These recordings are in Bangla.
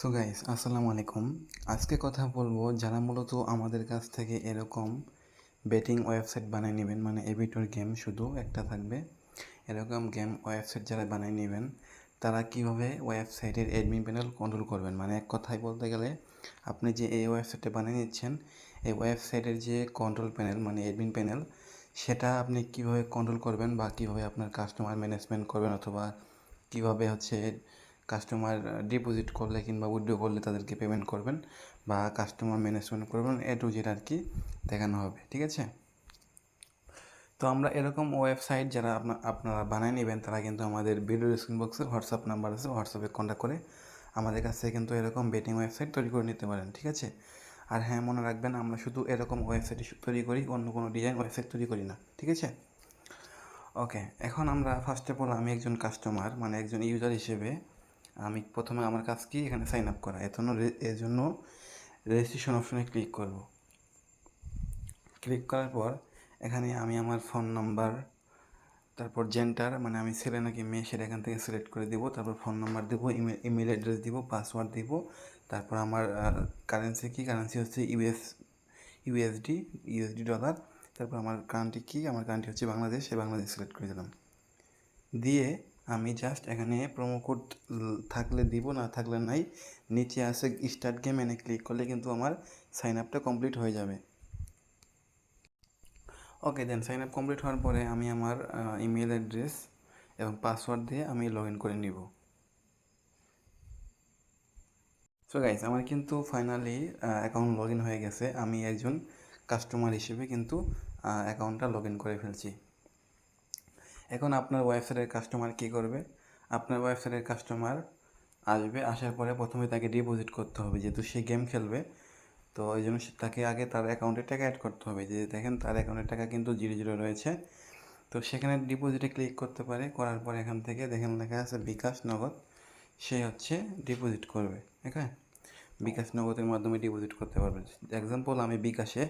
সো গাইস আসসালামু আলাইকুম। আজকে কথা বলব যারা মূলত আমাদের কাছ থেকে এরকম বেটিং ওয়েবসাইট বানিয়ে নেবেন মানে এবিটোর গেম শুধু একটা থাকবে, এরকম গেম ওয়েবসাইট যারা বানিয়ে নেবেন, তারা কীভাবে ওয়েবসাইটের অ্যাডমিন প্যানেল কন্ট্রোল করবেন? মানে এক কথায় বলতে গেলে, আপনি যে এই ওয়েবসাইটটা বানিয়ে নিচ্ছেন, এই ওয়েবসাইটের যে কন্ট্রোল প্যানেল মানে অ্যাডমিন প্যানেল সেটা আপনি কীভাবে কন্ট্রোল করবেন বা কীভাবে আপনার কাস্টমার ম্যানেজমেন্ট করবেন অথবা কীভাবে হচ্ছে কাস্টমার ডিপোজিট করলে কিংবা উইথড্র করলে তাদেরকে পেমেন্ট করবেন বা কাস্টমার ম্যানেজমেন্ট করবেন এ টু জেড আর কি দেখানো হবে, ঠিক আছে? তো আমরা এরকম ওয়েবসাইট যারা আপনারা বানিয়ে নেবেন, তারা কিন্তু আমাদের ভিডিও স্ক্রিন বক্সে হোয়াটসঅ্যাপ নাম্বার আছে হোয়াটসঅ্যাপে কন্ট্যাক্ট করে আমাদের কাছ থেকে কিন্তু এরকম বেটিং ওয়েবসাইট তৈরি করে নিতে পারেন, ঠিক আছে? আর হ্যাঁ মনে রাখবেন, আমরা শুধু এরকম ওয়েবসাইট তৈরি করি, অন্য কোনো ডিজাইন ওয়েবসাইট তৈরি করি না, ঠিক আছে? ওকে এখন আমরা ফার্স্ট অফ অল আমি একজন কাস্টমার মানে একজন ইউজার হিসেবে আমি প্রথমে আমার কাজ কি? এখানে সাইন আপ করা। এজন্য এর জন্য রেজিস্ট্রেশন অপশনে ক্লিক করব। ক্লিক করার পর এখানে আমি আমার ফোন নাম্বার তারপর জেন্টার মানে আমি ছেলে নাকি মেয়ে সেটা এখান থেকে সিলেক্ট করে দিব। তারপর ফোন নাম্বার দিব ইমেল ইমেল অ্যাড্রেস দিব পাসওয়ার্ড দিব। তারপর আমার কারেন্সি কি? কারেন্সি হচ্ছে ইউএস ইউএসডি ইউএসডি ডলার তারপর আমার কান্ট্রি কি? আমার কান্ট্রি হচ্ছে বাংলাদেশ। সে বাংলাদেশ সিলেক্ট করে দিলাম। দিয়ে আমি জাস্ট এখানে প্রোমো কোড থাকলে দিব, না থাকলে নাই। নিচে আছে স্টার্ট গেম এনে ক্লিক করলে কিন্তু আমার সাইন আপটা কমপ্লিট হয়ে যাবে। Okay then sign up complete হওয়ার পরে আমি আমার ইমেল অ্যাড্রেস এবং পাসওয়ার্ড দিয়ে আমি লগ ইন করে নিব। সো গাইস আমার কিন্তু ফাইনালি অ্যাকাউন্ট লগ ইন হয়ে গেছে। আমি একজন কাস্টমার হিসেবে কিন্তু অ্যাকাউন্টটা লগ ইন করে ফেলছি। এখন আপনার ওয়েবসাইটের কাস্টমার কী করবে? আপনার ওয়েবসাইটের কাস্টমার আসবে, আসার পরে প্রথমে তাকে ডিপোজিট করতে হবে, যেহেতু সে গেম খেলবে। তো ওই জন্য তাকে আগে তার অ্যাকাউন্টে টাকা অ্যাড করতে হবে। যে দেখেন তার অ্যাকাউন্টের টাকা কিন্তু জিরো জিরো রয়েছে। তো সেখানে ডিপোজিটে ক্লিক করতে পারে, করার পর এখান থেকে দেখেন লেখা আছে বিকাশ নগদ। সে হচ্ছে ডিপোজিট করবে হ্যাঁ বিকাশ নগদের মাধ্যমে ডিপোজিট করতে পারবে। এক্সাম্পল আমি বিকাশে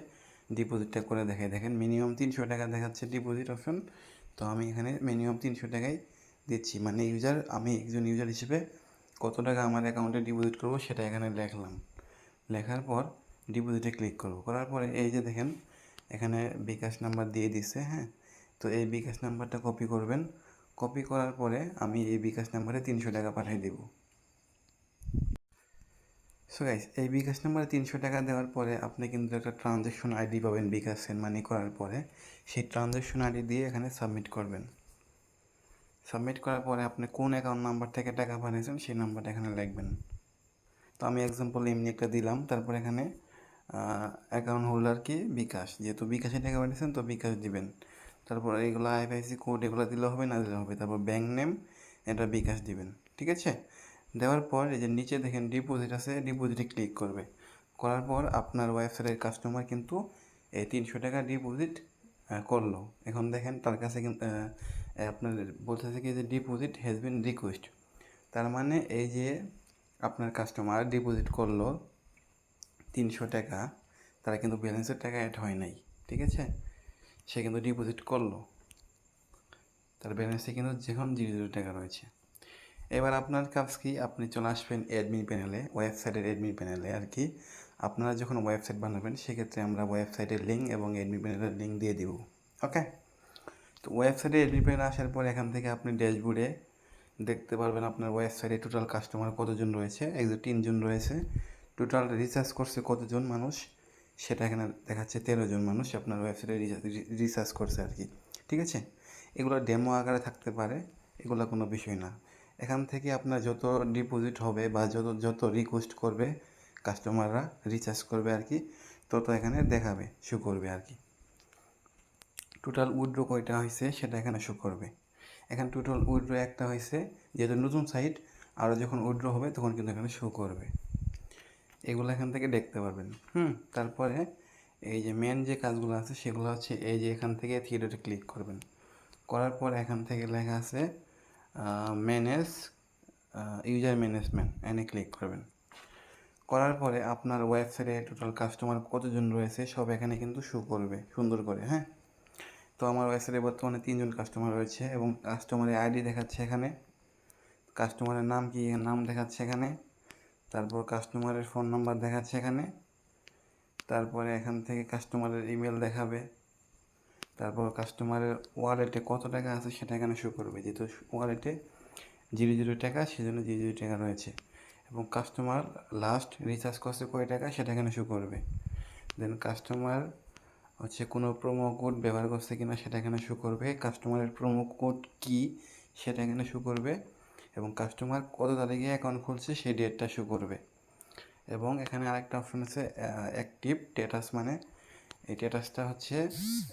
ডিপোজিটটা করে দেখাই। দেখেন মিনিমাম তিনশো টাকা দেখাচ্ছে ডিপোজিট অপশন তো আমি এখানে মিনিমাম তিনশো টাকাই দিচ্ছি। মানে ইউজার আমি একজন ইউজার হিসেবে কত টাকা আমার অ্যাকাউন্টে ডিপোজিট করব সেটা এখানে লেখলাম। লেখার পর ডিপোজিটে ক্লিক করব। করার পরে এই যে দেখেন, এখানে বিকাশ নাম্বার দিয়ে দিছে হ্যাঁ? তো এই বিকাশ নাম্বারটা কপি করবেন। কপি করার পরে আমি এই বিকাশ নাম্বারে তিনশো টাকা পাঠিয়ে দেব। সো গাইস এই বিকাশ নাম্বারে তিনশো টাকা দেওয়ার পরে আপনি কিন্তু একটা ট্রানজ্যাকশন আইডি পাবেন বিকাশ সেন্ড মানি করার পরে। সেই ট্রানজ্যাকশন আইডি দিয়ে এখানে সাবমিট করবেন। সাবমিট করার পরে আপনি কোন অ্যাকাউন্ট নাম্বার থেকে টাকা পাঠিয়েছেন সেই নাম্বারটা এখানে লিখবেন। তো আমি এক্সাম্পল এমনি একটা দিলাম, তারপর এখানে অ্যাকাউন্ট হোল্ডার কি? বিকাশ। যেহেতু বিকাশে টাকা পাঠিয়েছেন তো বিকাশ দিবেন। তারপর এইগুলো আইএফআইসি কোড এগুলো দিলে হবে, না দিলে হবে? তারপর ব্যাঙ্ক নেম এটা বিকাশ দিবেন। ঠিক আছে? দেওয়ার পর এই যে নিচে দেখেন ডিপোজিট আছে ডিপোজিটে ক্লিক করবে। করার পর আপনার ওয়েবসাইটের কাস্টমার কিন্তু এই তিনশো টাকা ডিপোজিট করল। এখন দেখেন তার কাছে আপনার বলতেছে কি যে ডিপোজিট হ্যাজ বিন রিকোয়েস্ট তার মানে এই যে আপনার কাস্টমার ডিপোজিট করল তিনশো টাকা, তারা কিন্তু ব্যালেন্সের টাকা অ্যাড হয় নাই, ঠিক আছে? সে কিন্তু ডিপোজিট করল। তার ব্যালেন্সে কিন্তু যখন জিরো জিরো টাকা রয়েছে। এবার আপনার কাজ কি? আপনি চলে আসবেন অ্যাডমিন প্যানেলে ওয়েবসাইটের অ্যাডমিন প্যানেলে আর কি। আপনারা যখন ওয়েবসাইট বানাবেন, সেক্ষেত্রে আমরা ওয়েবসাইটের লিঙ্ক এবং অ্যাডমিন প্যানেলের লিঙ্ক দিয়ে দিব। ওকে তো ওয়েবসাইটে অ্যাডমিন প্যানেল আসার পর এখান থেকে আপনি ড্যাশবোর্ডে দেখতে পারবেন আপনার ওয়েবসাইটে টোটাল কাস্টমার কতজন রয়েছে একজন তিনজন রয়েছে। টোটাল রিচার্জ করছে কতজন মানুষ? সেটা এখানে দেখাচ্ছে তেরো জন মানুষ আপনার ওয়েবসাইটে রিচার্জ করছে আর কি। ঠিক আছে? এগুলো ডেমো আকারে থাকতে পারে, এগুলো কোনো বিষয় না। এখান থেকে আপনার যত ডিপোজিট হবে বা যত যত রিকোয়েস্ট করবে কাস্টমাররা রিচার্জ করবে আর কি, তত এখানে দেখাবে শো করবে আর কি। টোটাল উইড্রো কয়টা হয়েছে সেটা এখানে শো করবে। এখানে টোটাল উইড্রো একটা হয়েছে, যেহেতু নতুন সাইট আরও যখন উইড্রো হবে তখন কিন্তু এখানে শো করবে। এগুলো এখান থেকে দেখতে পারবেন। হুম, তারপরে এই যে মেন যে কাজগুলো আছে সেগুলো হচ্ছে এই যে এখান থেকে থিয়েটারে ক্লিক করবেন। করার পর এখান থেকে লেখা আছে ম্যানেজ ইউজার ম্যানেজমেন্ট এনে ক্লিক করবেন। করার পরে আপনার ওয়েবসাইটে টোটাল কাস্টমার কতজন রয়েছে, সব এখানে কিন্তু শো করবে, সুন্দর করে হ্যাঁ? তো আমার ওয়েবসাইটে বর্তমানে তিনজন কাস্টমার রয়েছে এবং কাস্টমারের আইডি দেখাচ্ছে এখানে কাস্টমারের নাম কি, নাম দেখাচ্ছে এখানে, তারপর কাস্টমারের ফোন নাম্বার দেখাচ্ছে এখানে, তারপরে এখান থেকে কাস্টমারের ইমেল দেখাবে তারপর কাস্টমারের ওয়ালেটে কত টাকা আছে সেটা এখানে শো করবে। যেহেতু ওয়ালেটে জিরো জিরো টাকা, সেজন্য জিরো জিরো টাকা রয়েছে। এবং কাস্টমার লাস্ট রিচার্জ করছে কয় টাকা সেটা এখানে শো করবে। দেন কাস্টমার হচ্ছে কোনো প্রোমো কোড ব্যবহার করছে কিনা সেটা এখানে শো করবে। কাস্টমারের প্রোমো কোড কী সেটা এখানে শো করবে। এবং কাস্টমার কত তারিখে অ্যাকাউন্ট খুলছে সেই ডেটটা শো করবে। এবং এখানে আরেকটা অপশন আছে অ্যাক্টিভ স্ট্যাটাস মানে এই স্ট্যাটাসটা হচ্ছে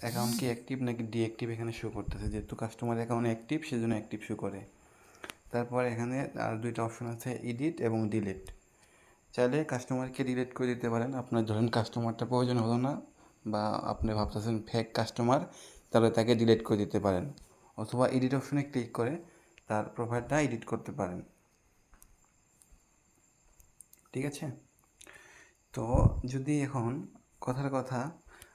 অ্যাকাউন্ট কি অ্যাক্টিভ নাকি ডিঅ্যাক্টিভ এখানে শো করতেছে। যেহেতু কাস্টমার অ্যাকাউন্ট অ্যাক্টিভ সেজন্য অ্যাক্টিভ শো করে। তারপর এখানে আর দুইটা অপশন আছে এডিট এবং ডিলিট চাইলে কাস্টমারকে ডিলিট করে দিতে পারেন। আপনার ধরেন কাস্টমারটা প্রয়োজন হলো না বা আপনি ভাবতেছেন ফেক কাস্টমার তাহলে তাকে ডিলিট করে দিতে পারেন। অথবা এডিট অপশনে ক্লিক করে তার প্রোফাইলটা এডিট করতে পারেন। ঠিক আছে? তো যদি এখন কথার কথা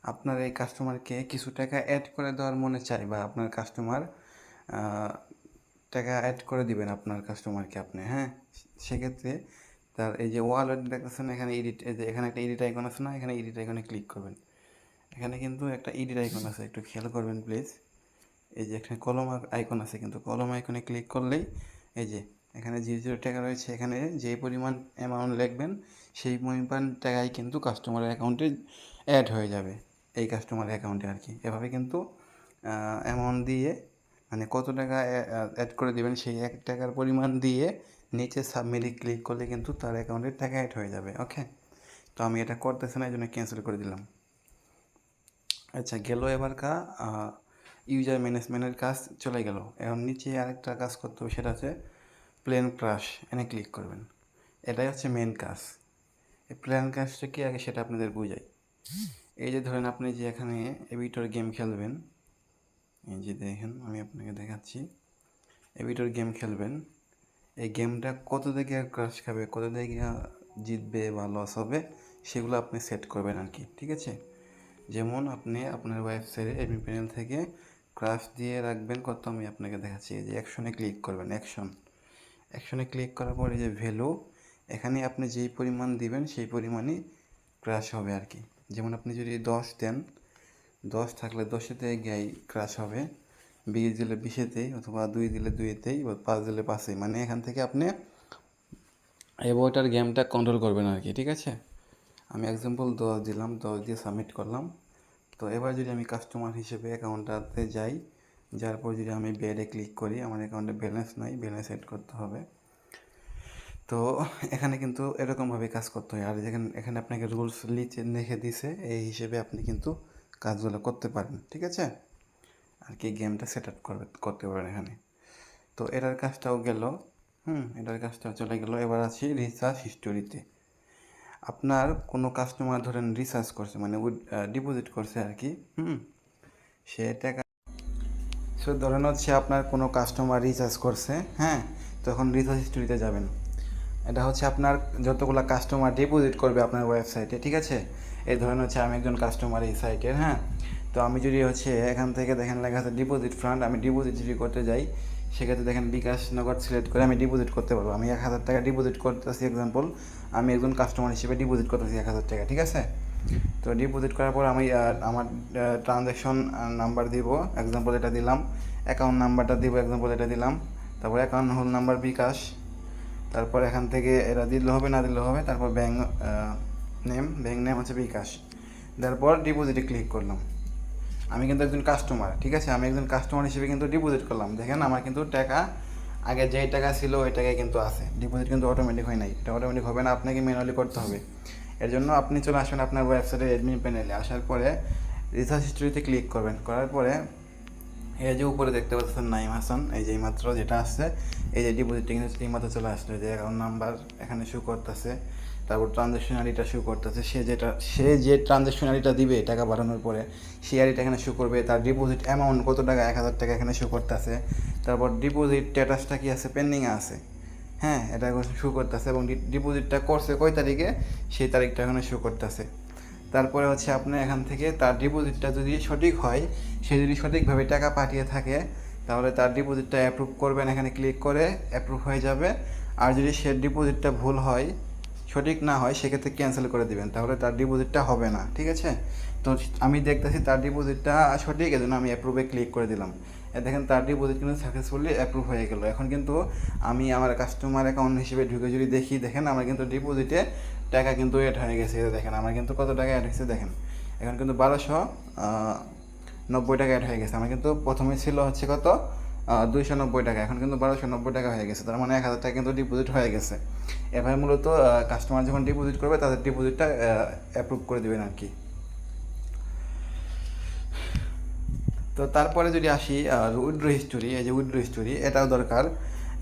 আপনার এই কাস্টমারকে কিছু টাকা অ্যাড করে দেওয়ার মনে চাই বা আপনার কাস্টমার টাকা অ্যাড করে দিবেন আপনার কাস্টমারকে আপনি হ্যাঁ? সেক্ষেত্রে তার এই যে ওয়ালেট দেখতেছেন, এখানে এডিট এই যে এখানে একটা এডিট আইকন আছে না? এখানে এডিট আইকনে ক্লিক করবেন। এখানে কিন্তু একটা এডিট আইকন আছে, একটু খেয়াল করবেন প্লিজ এই যে এখানে কলম আইকন আছে, কিন্তু কলম আইকনে ক্লিক করলেই এই যে এখানে জিরো জিরো টাকা রয়েছে, এখানে যে পরিমাণ অ্যামাউন্ট লিখবেন, সেই পরিমাণ টাকাই কিন্তু কাস্টমারের অ্যাকাউন্টে অ্যাড হয়ে যাবে। এই কাস্টমার অ্যাকাউন্টে আর কি। এভাবে কিন্তু অ্যামাউন্ট দিয়ে মানে কত টাকা অ্যাড করে দিবেন সেই এক টাকার পরিমাণ দিয়ে নিচে সাবমিটে ক্লিক করলে কিন্তু তার অ্যাকাউন্টে টাকা অ্যাড হয়ে যাবে ওকে তো আমি এটা করতেছি না এই জন্য ক্যান্সেল করে দিলাম। আচ্ছা গেল এবার কা ইউজার ম্যানেজমেন্টের কাজ চলে গেল। এখন নিচে আরেকটা কাজ করতে হবে, সেটা হচ্ছে প্লেন ক্রাশ এনে ক্লিক করবেন। এটাই হচ্ছে মেন কাজ। এই প্লেন কাজটা কি আগে সেটা আপনাদের বুঝাই। এই যে ধরেন আপনি যে এখানে এভিটর গেম খেলবেন, এই যে দেখেন আমি আপনাকে দেখাচ্ছি। এভিটর গেম খেলবেন, এই গেমটা কত দিকে ক্রাশ খাবে, কত দিকে জিতবে বা লস হবে, সেগুলো আপনি সেট করবেন আর কি, ঠিক আছে? যেমন আপনি আপনার ওয়েবসাইটে এমি প্যানেল থেকে ক্রাশ দিয়ে রাখবেন, কত আমি আপনাকে দেখাচ্ছি, এই যে অ্যাকশনে ক্লিক করবেন অ্যাকশন অ্যাকশনে ক্লিক করার পরে যে ভ্যালু এখানে আপনি যেই পরিমাণ দিবেন, সেই পরিমাণই ক্রাশ হবে আর কি। যেমন আপনি যদি দশ দেন, দশ থাকলে দশেতে গিয়ে ক্রাশ হবে। বিশ দিলে বিশেতেই অথবা দুই দিলে দুইতেই, বা পাঁচ দিলে পাঁচেই। মানে এখান থেকে আপনি এই বইটার গেমটা কন্ট্রোল করবেন আর কি, ঠিক আছে? আমি এক্সাম্পল দশ দিলাম, দশ দিয়ে সাবমিট করলাম। তো এবার যদি আমি কাস্টমার হিসেবে অ্যাকাউন্টটাতে যাই, যার পর যদি আমি বেডে ক্লিক করি, আমার অ্যাকাউন্টে ব্যালেন্স নাই ব্যালেন্স এড করতে হবে। তো এখানে কিন্তু এরকমভাবে কাজ করতে হয়। আর যেখানে, এখানে আপনাকে রুলস লিখে লিখে দিছে, এই হিসেবে আপনি কিন্তু কাজগুলো করতে পারেন, ঠিক আছে? আর কি গেমটা সেট আপ করবে, করতে পারেন এখানে। তো এটার কাজটাও গেল, হুম, এটার কাজটাও চলে গেল। এবার আছি রিচার্জ হিস্টোরিতে আপনার কোনো কাস্টমার ধরেন রিচার্জ করছে মানে ডিপোজিট করছে আর কি, হুম, সে টাকা সে ধরেন হচ্ছে আপনার কোনো কাস্টমার রিচার্জ করছে হ্যাঁ তখন রিচার্জ হিস্টোরিতে যাবেন। এটা হচ্ছে আপনার যতগুলো কাস্টমার ডিপোজিট করবে আপনার ওয়েবসাইটে ঠিক আছে? এই ধরেন হচ্ছে আমি একজন কাস্টমার এই সাইটের হ্যাঁ? তো আমি যদি হচ্ছে এখান থেকে দেখেন লেখা আছে ডিপোজিট ফান্ড আমি ডিপোজিট যদি করতে যাই, সেক্ষেত্রে দেখেন বিকাশ নগদ সিলেক্ট করে আমি ডিপোজিট করতে পারব। আমি এক হাজার টাকা ডিপোজিট করতেছি এক্সাম্পল আমি একজন কাস্টমার হিসেবে ডিপোজিট করতেছি এক হাজার টাকা, ঠিক আছে? তো ডিপোজিট করার পর আমি আমার ট্রানজ্যাকশন নাম্বার দিব এক্সাম্পল এটা দিলাম অ্যাকাউন্ট নাম্বারটা দিব এক্সাম্পল এটা দিলাম, তারপর অ্যাকাউন্ট হোল নাম্বার বিকাশ তারপর এখান থেকে এরা দিলে হবে, না দিলে হবে, তারপর ব্যাঙ্ক নেম ব্যাঙ্ক নেম হচ্ছে বিকাশ। তারপর ডিপোজিটে ক্লিক করলাম। আমি কিন্তু একজন কাস্টমার ঠিক আছে? আমি একজন কাস্টমার হিসেবে কিন্তু ডিপোজিট করলাম। দেখেন আমার কিন্তু টাকা, আগে যেই টাকা ছিল ওই টাকায় কিন্তু আছে। ডিপোজিট কিন্তু অটোমেটিক হয় নাই। এটা অটোমেটিক হবে না, আপনাকে ম্যানুয়ালি করতে হবে। এর জন্য আপনি চলে আসবেন আপনার ওয়েবসাইটে অ্যাডমিন প্যানেলে আসার পরে রিসার্চ হিস্ট্রিতে ক্লিক করবেন। করার পরে এই যে উপরে দেখতে পাচ্ছেন নাইম হাসান, এই যে মাত্র যেটা আসছে, এই যে ডিপোজিটটা কিন্তু মাত্র চলে আসলো যে অ্যাকাউন্ট নাম্বার এখানে শো করতেছে, তারপর ট্রানজ্যাকশন আইডিটা শো করতেছে, সে যেটা, সে যে ট্রানজ্যাকশন আইডিটা দিবে টাকা বাড়ানোর পরে সেই আইডিটা এখানে শো করবে, তার ডিপোজিট অ্যামাউন্ট কত টাকা, এক হাজার টাকা এখানে শো করতেছে, তারপর ডিপোজিট স্ট্যাটাসটা কি আছে পেন্ডিংয়ে আছে হ্যাঁ এটা শো করতেছে, এবং ডিপোজিটটা করছে কয় তারিখে, সেই তারিখটা এখানে শো করতেছে। তারপরে হচ্ছে আপনি এখান থেকে তার ডিপোজিটটা যদি সঠিক হয়, সে যদি সঠিকভাবে টাকা পাঠিয়ে থাকে, তাহলে তার ডিপোজিটটা অ্যাপ্রুভ করবেন। এখানে ক্লিক করে অ্যাপ্রুভ হয়ে যাবে। আর যদি সে ডিপোজিটটা ভুল হয়, সঠিক না হয়, সেক্ষেত্রে ক্যান্সেল করে দিবেন। তাহলে তার ডিপোজিটটা হবে না, ঠিক আছে? তো আমি দেখতেছি তার ডিপোজিটটা সঠিক, এজন্য আমি অ্যাপ্রুভে ক্লিক করে দিলাম। দেখেন তার ডিপোজিট কিন্তু সাকসেসফুলি অ্যাপ্রুভ হয়ে গেল। এখন কিন্তু আমি আমার কাস্টমার অ্যাকাউন্ট হিসেবে ঢুকে যদি দেখি, দেখেন আমার কিন্তু ডিপোজিটে টাকা কিন্তু অ্যাড হয়ে গেছে। দেখেন, আমার কিন্তু কত টাকা অ্যাড হয়েছে দেখেন। এখন কিন্তু বারোশো নব্বই টাকা অ্যাড হয়ে গেছে। আমার কিন্তু প্রথমে ছিল হচ্ছে কত? দুইশো নব্বই টাকা। এখন কিন্তু বারোশো নব্বই টাকা হয়ে গেছে। তার মানে এক হাজার টাকা কিন্তু ডিপোজিট হয়ে গেছে। এভাবে মূলত কাস্টমার যখন ডিপোজিট করবে, তাদের ডিপোজিটটা অ্যাপ্রুভ করে দেবেন আর কি। তো তারপরে যদি আসি উইড্রো হিস্টোরি এই যে উইড্রো হিস্টোরি এটাও দরকার।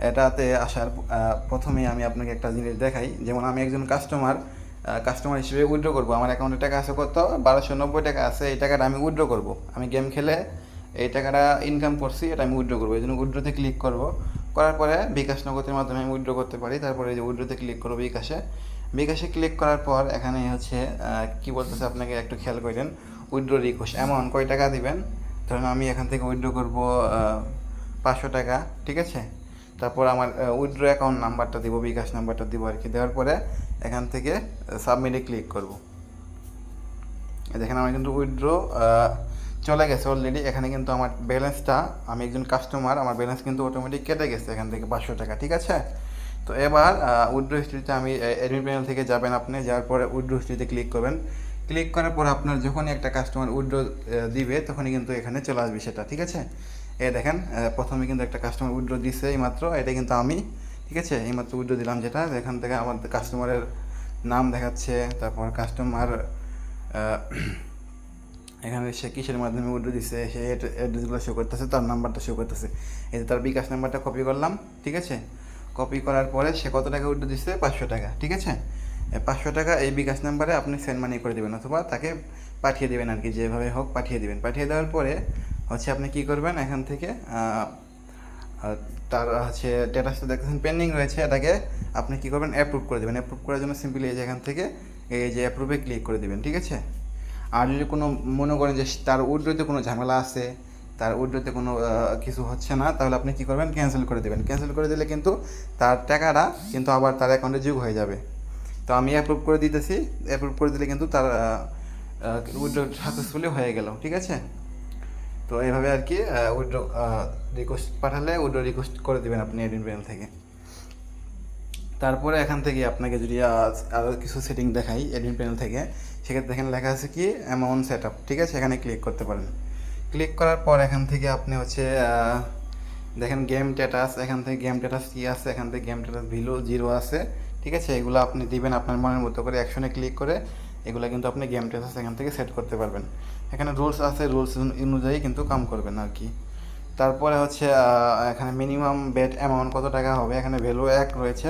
এটাতে আসার আহ, প্রথমেই আমি আপনাকে একটা জিনিস দেখাই। যেমন আমি একজন কাস্টমার কাস্টমার হিসেবে উইড্রো করব। আমার অ্যাকাউন্টে টাকা আছে কত? বারোশো নব্বই টাকা আছে। এই টাকাটা আমি উইড্রো করব। আমি গেম খেলে এই টাকাটা ইনকাম করছি এটা আমি উইড্রো করব। এই জন্য উইড্রোতে ক্লিক করব। করার পরে বিকাশ নগদের মাধ্যমে আমি উইড্রো করতে পারি। তারপরে যে উইড্রোতে ক্লিক করব বিকাশে। বিকাশে ক্লিক করার পর এখানে হচ্ছে কি বলতেছে আপনাকে? একটু খেয়াল করেন। উইড্রো রিকোয়েস্ট অ্যামাউন্ট কয় টাকা দিবেন? ধরুন আমি এখান থেকে উইড্রো করব পাঁচশো টাকা, ঠিক আছে? তারপর আমার উইড্রো অ্যাকাউন্ট নাম্বারটা দিব, বিকাশ নাম্বারটা দিব আর কি। দেওয়ার পরে এখান থেকে সাবমিটে ক্লিক করব। দেখেন, আমার কিন্তু উইড্রো চলে গেছে অলরেডি এখানে কিন্তু আমার ব্যালেন্সটা আমি একজন কাস্টমার আমার ব্যালেন্স কিন্তু অটোমেটিক কেটে গেছে এখান থেকে পাঁচশো টাকা, ঠিক আছে? তো এবার উইড্রো হিস্ট্রিতে আমি অ্যাডমিন প্যানেল থেকে যাবেন আপনি, যাওয়ার পরে উইড্রো হিস্ট্রিতে ক্লিক করবেন। ক্লিক করার পর আপনার যখনই একটা কাস্টমার উইড্রো দিবে, তখনই কিন্তু এখানে চলে আসবে সেটা, ঠিক আছে? এ দেখেন প্রথমে কিন্তু একটা কাস্টমার উইড্রো দিছে এইমাত্র, এটা কিন্তু আমি, ঠিক আছে? এইমাত্র উইড্রো দিলাম যেটা, এখান থেকে আমার কাস্টমারের নাম দেখাচ্ছে, তারপর কাস্টমার এখানে সে কিসের মাধ্যমে উইড্রো দিচ্ছে সে অ্যাড্রেসগুলো শো করতেছে, তার নাম্বারটা শো করতেছে। এই যে তার বিকাশ নাম্বারটা কপি করলাম, ঠিক আছে? কপি করার পরে সে কত টাকা উইড্রো দিচ্ছে পাঁচশো টাকা, ঠিক আছে? পাঁচশো টাকা এই বিকাশ নাম্বারে আপনি সেন্ড মানি করে দেবেন অথবা তাকে পাঠিয়ে দেবেন আর কি, যেভাবে হোক পাঠিয়ে দেবেন। পাঠিয়ে দেওয়ার পরে হচ্ছে আপনি কি করবেন, এখান থেকে তার হচ্ছে ডেটাসটা দেখতেছেন পেন্ডিং রয়েছে, এটাকে আপনি কি করবেন অ্যাপ্রুভ করে দেবেন। অ্যাপ্রুভ করার জন্য সিম্পলি এই যে এখান থেকে এই যে অ্যাপ্রুভে ক্লিক করে দেবেন, ঠিক আছে? আর যদি কোনো মনে করেন যে তার উইড্রোতে কোনো ঝামেলা আছে, তার উইড্রোতে কোনো কিছু হচ্ছে না, তাহলে আপনি কি করবেন ক্যান্সেল করে দেবেন। ক্যান্সেল করে দিলে কিন্তু তার টাকাটা কিন্তু আবার তার অ্যাকাউন্টে যোগ হয়ে যাবে। তো আমি অ্যাপ্রুভ করে দিতেছি। অ্যাপ্রুভ করে দিলে কিন্তু তার উইড্রো সাকসেসফুলি হয়ে গেল, ঠিক আছে? তো এইভাবে আর কি উইড্রো রিকোয়েস্ট পাঠালে উইড্রো রিকোয়েস্ট করে দেবেন আপনি এডিন প্যানেল থেকে। তারপরে এখান থেকে আপনাকে যদি আরও কিছু সেটিং দেখাই এডিন প্যানেল থেকে, সেক্ষেত্রে এখানে লেখা আছে কি অ্যামাউন্ট সেট আপ ঠিক আছে? এখানে ক্লিক করতে পারেন। ক্লিক করার পর এখান থেকে আপনি হচ্ছে দেখেন গেম স্ট্যাটাস এখান থেকে গেম স্ট্যাটাস কী আছে, এখান থেকে গেম স্ট্যাটাস ভিলো জিরো আছে। ঠিক আছে? এগুলো আপনি দিবেন আপনার মনের মতো করে অ্যাকশনে ক্লিক করে এগুলো কিন্তু আপনি গেম স্ট্যাটাস এখান থেকে সেট করতে পারবেন। এখানে রুলস আছে রুলস অনুযায়ী কিন্তু কাম করবেন আর কি। তারপরে হচ্ছে এখানে মিনিমাম বেট অ্যামাউন্ট কত টাকা হবে, এখানে ভ্যালু এক রয়েছে।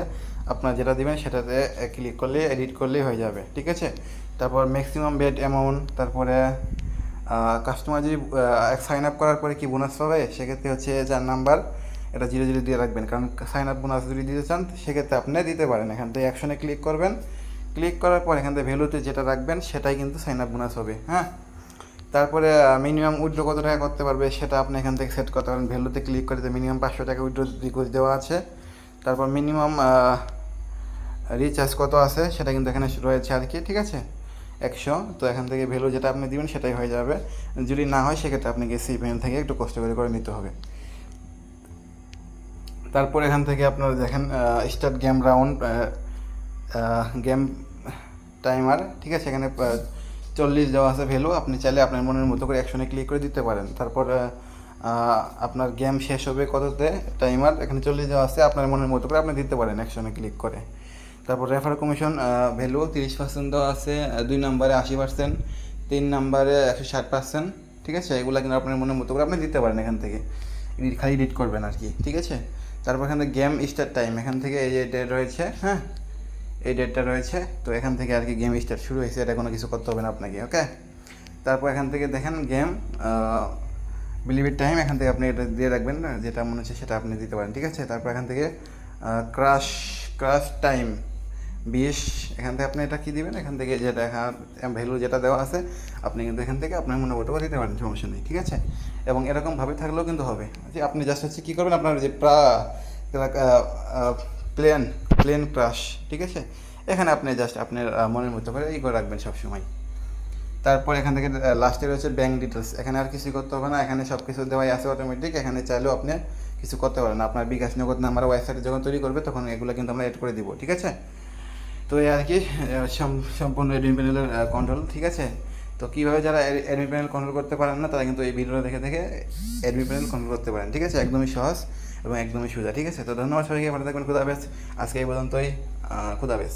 আপনার যেটা দেবেন সেটাতে ক্লিক করলে এডিট করলেই হয়ে যাবে, ঠিক আছে? তারপর ম্যাক্সিমাম বেট অ্যামাউন্ট তারপরে কাস্টমার যদি সাইন আপ করার পরে কি বোনাস পাবে? সেক্ষেত্রে হচ্ছে যার নাম্বার এটা জিরো জিরো দিয়ে রাখবেন। কারণ সাইন আপ বোনাস যদি দিতে চান, সেক্ষেত্রে আপনি দিতে পারেন। এখান থেকে অ্যাকশনে ক্লিক করবেন। ক্লিক করার পর এখান থেকে ভ্যালুতে যেটা রাখবেন, সেটাই কিন্তু সাইন আপ বোনাস হবে। হ্যাঁ? তারপরে মিনিমাম উইড্রো কত টাকা করতে পারবে, সেটা আপনি এখান থেকে সেট করতে পারেন। ভ্যালুতে ক্লিক করে মিনিমাম পাঁচশো টাকা উইড্রো রিকোয়েস্ট দেওয়া আছে। তারপর মিনিমাম রিচার্জ কত আছে, সেটা কিন্তু এখানে রয়েছে আর কি, ঠিক আছে? একশো। তো এখান থেকে ভ্যালু যেটা আপনি দিবেন, সেটাই হয়ে যাবে। যদি না হয়, সেক্ষেত্রে আপনাকে সেই প্যানেল থেকে একটু কষ্ট করে করে নিতে হবে। তারপর এখান থেকে আপনারা দেখেন start game round game timer ঠিক আছে? এখানে চল্লিশ দেওয়া আছে ভ্যালু আপনি চাইলে আপনার মনের মতো করে অ্যাকশনে ক্লিক করে দিতে পারেন। তারপর আপনার গেম শেষ হবে কততে? টাইমার এখানে চল্লিশ দেওয়া আছে। আপনার মনের মতো করে আপনি দিতে পারেন অ্যাকশনে ক্লিক করে। তারপর রেফার কমিশন ভ্যালু তিরিশ পার্সেন্ট দেওয়া আছে। দুই নম্বরে আশি পার্সেন্ট তিন নম্বরে একশো ষাট পার্সেন্ট ঠিক আছে? এগুলো কিন্তু আপনার মনের মতো করে আপনি দিতে পারেন এখান থেকে। খালি এডিট করবেন আর কি, ঠিক আছে? তারপর এখান থেকে গেম স্টার্ট টাইম এখান থেকে এই যে ডেট রয়েছে হ্যাঁ? এই ডেটটা রয়েছে, তো এখান থেকে আর কি গেম স্টার্ট শুরু হয়েছে, এটা কোনো কিছু করতে হবে না আপনাকে ওকে তারপর এখান থেকে দেখেন গেম বিলিভের টাইম এখান থেকে আপনি এটা দিয়ে রাখবেন না যেটা মনে হচ্ছে সেটা আপনি দিতে পারেন, ঠিক আছে? তারপর এখান থেকে ক্রাশ ক্রাশ টাইম বিশ, এখান থেকে আপনি এটা কি দিবেন? এখান থেকে যেটা ভ্যালু যেটা দেওয়া আছে, আপনি কিন্তু এখান থেকে আপনার মনে মতো করে দিতে পারেন, সমস্যা নেই, ঠিক আছে? এবং এরকমভাবে থাকলেও কিন্তু হবে। যে আপনি জাস্ট হচ্ছে কী করবেন? আপনার যে প্রা প্লেন প্লেন ক্রাশ ঠিক আছে? এখানে আপনি জাস্ট আপনার মনের মতো করে ই করে রাখবেন সবসময়। তারপর এখান থেকে লাস্টে রয়েছে ব্যাঙ্ক ডিটেলস এখানে আর কিছু করতে হবে না, এখানে সব কিছু দেওয়াই আছে অটোমেটিক এখানে চাইলেও আপনি কিছু করতে পারেন। আপনার বিকাশ নগদ নাম্বার ওয়েবসাইটে যখন তৈরি করবে, তখন এগুলো কিন্তু আমরা এড করে দিব, ঠিক আছে? তো এই আর কি সম্পূর্ণ এডমি প্যানেলের কন্ট্রোল ঠিক আছে? তো কীভাবে যারা এডমি প্যানেল কন্ট্রোল করতে পারেন না, তারা কিন্তু এই ভিডিওটা দেখে দেখে এডমি প্যানেল কন্ট্রোল করতে পারেন, ঠিক আছে? একদমই সহজ এবং একদমই সুবিধা ঠিক আছে? তো ধন্যবাদ সবাইকে, ভালো থাকবেন খুদাবেশ আজকে এই পর্যন্তই খুদাবেশ